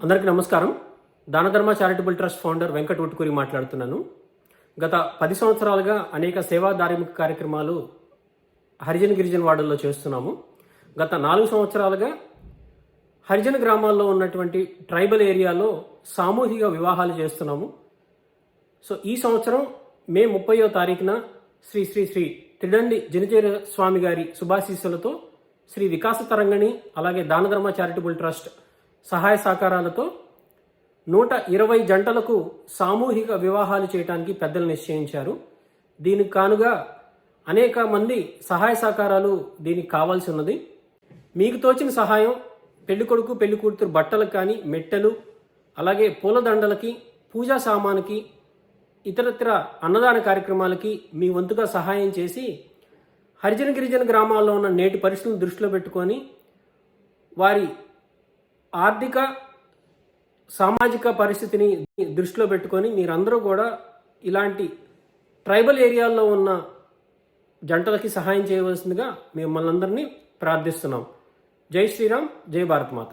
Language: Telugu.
అందరికీ నమస్కారం. Danadharma charitable trust founder Venkat Uttukuri మాట్లాడుతున్నాను. గత పది సంవత్సరాలుగా అనేక సేవా ధార్మిక కార్యక్రమాలు హరిజన గిరిజన వార్డుల్లో చేస్తున్నాము. గత నాలుగు సంవత్సరాలుగా హరిజన గ్రామాల్లో ఉన్నటువంటి ట్రైబల్ ఏరియాలో సామూహిక వివాహాలు చేస్తున్నాము. సో ఈ సంవత్సరం మే ముప్పయో తారీఖున శ్రీ శ్రీ శ్రీ త్రిదండి జనచేర స్వామి గారి శుభాశీస్సులతో శ్రీ వికాస తరంగణి అలాగే దానధర్మ చారిటబుల్ ట్రస్ట్ సహాయ సహకారాలతో నూట ఇరవై జంటలకు సామూహిక వివాహాలు చేయడానికి పెద్దలు నిశ్చయించారు. దీనికి కానుగా అనేక మంది సహాయ సహకారాలు దీనికి కావాల్సి ఉన్నది. మీకు తోచిన సహాయం పెళ్ళి కొడుకు పెళ్ళి కూతురు బట్టలకు కానీ మెట్టెలు అలాగే పూలదండలకి పూజా సామానుకి ఇతరత్ర అన్నదాన కార్యక్రమాలకి మీ వంతుగా సహాయం చేసి హరిజన గిరిజన గ్రామాల్లో ఉన్న నేటి పరిస్థితులను దృష్టిలో పెట్టుకొని వారి ఆర్థిక సామాజిక పరిస్థితిని దృష్టిలో పెట్టుకొని మీరందరూ కూడా ఇలాంటి ట్రైబల్ ఏరియాల్లో ఉన్న జంటలకి సహాయం చేయవలసిందిగా మిమ్మల్ని అందరినీ ప్రార్థిస్తున్నాం. జై శ్రీరామ్ జై భారత్ మాత.